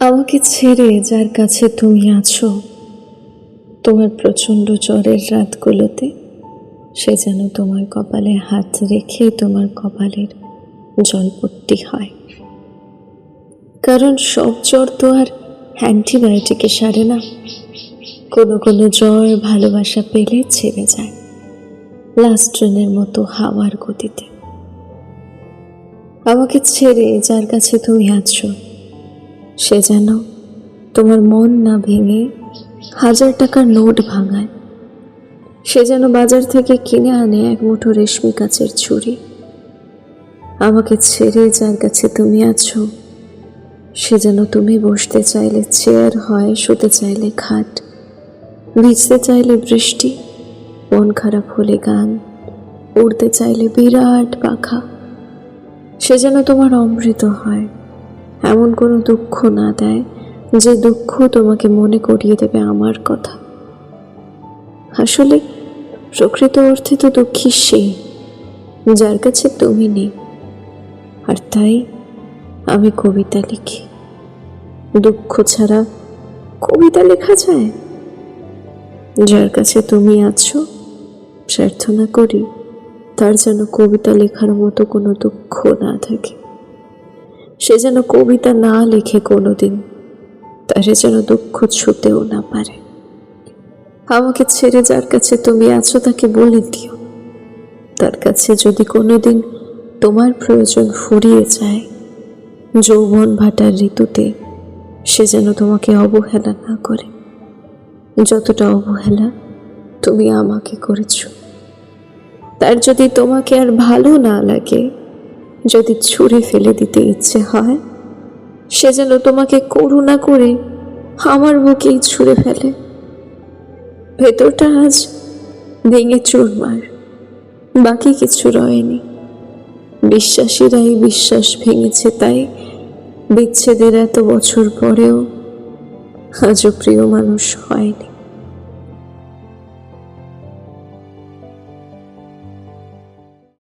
আমাকে ছেড়ে যার কাছে তুমি আছো, তোমার প্রচণ্ড জ্বরের রাতগুলোতে, সে যেন তোমার কপালে হাত রেখে তোমার কপালের জলপট্টি হয়। কারণ সব জ্বর তো আর অ্যান্টিবায়োটিকে সারে না। কোনো কোনো জ্বর ভালোবাসা পেলে ছেড়ে যায়, লাস্ট ট্রেনের মতো হাওয়ার গতিতে। আমাকে ছেড়ে যার কাছে তুমি আছো সে যেন তোমার মন না ভেঙে হাজার টাকার নোট ভাঙায়। সে যেন বাজার থেকে কিনে আনে এক মুঠো রেশমি কাচের ছুরি। আমাকে ছেড়ে যার কাছে তুমি আছো, সে যেন তুমি বসতে চাইলে চেয়ার হয়, শুতে চাইলে খাট, ভিজতে চাইলে বৃষ্টি, মন খারাপ হলে গান, উড়তে চাইলে বিরাট পাখা। সে যেন তোমার অমৃত হয়। এমন কোনো দুঃখ না দেয় যে দুঃখ তোমাকে মনে করিয়ে দেবে আমার কথা। আসলে প্রকৃত অর্থে তো দুঃখী সে, যার কাছে তুমি নেই। আর তাই আমি কবিতা লিখি। দুঃখ ছাড়া কবিতা লেখা যায়? যার কাছে তুমি আছো, প্রার্থনা করি তার যেন কবিতা লেখার মতো কোনো দুঃখ না থাকে। সে যেন কবিতা না লেখে কোনোদিন, তারে যেন দুঃখ ছুতেও না পারে। আমাকে ছেড়ে যার কাছে তুমি আছো তাকে বলে দিও। তার কাছে যদি কোনোদিন তোমার প্রয়োজন ফুরিয়ে যায়, যৌবন ভাটার ঋতুতে সে যেন তোমাকে অবহেলা না করে। যতটা অবহেলা তুমি আমাকে করেছ, তার যদি তোমাকে আর ভালো না লাগে যদি ছুঁড়ে ফেলে দিতে ইচ্ছে হয়, সে যেন তোমাকে করুণা করে আমার বুকেই ছুঁড়ে ফেলে। ভেতরটা আজ ভেঙে চুরমার, বাকি কিছু রয়নি। বিশ্বাসীরাই বিশ্বাস ভেঙেছে, তাই বিচ্ছেদের এত বছর পরেও আজও প্রিয় মানুষ হয়নি।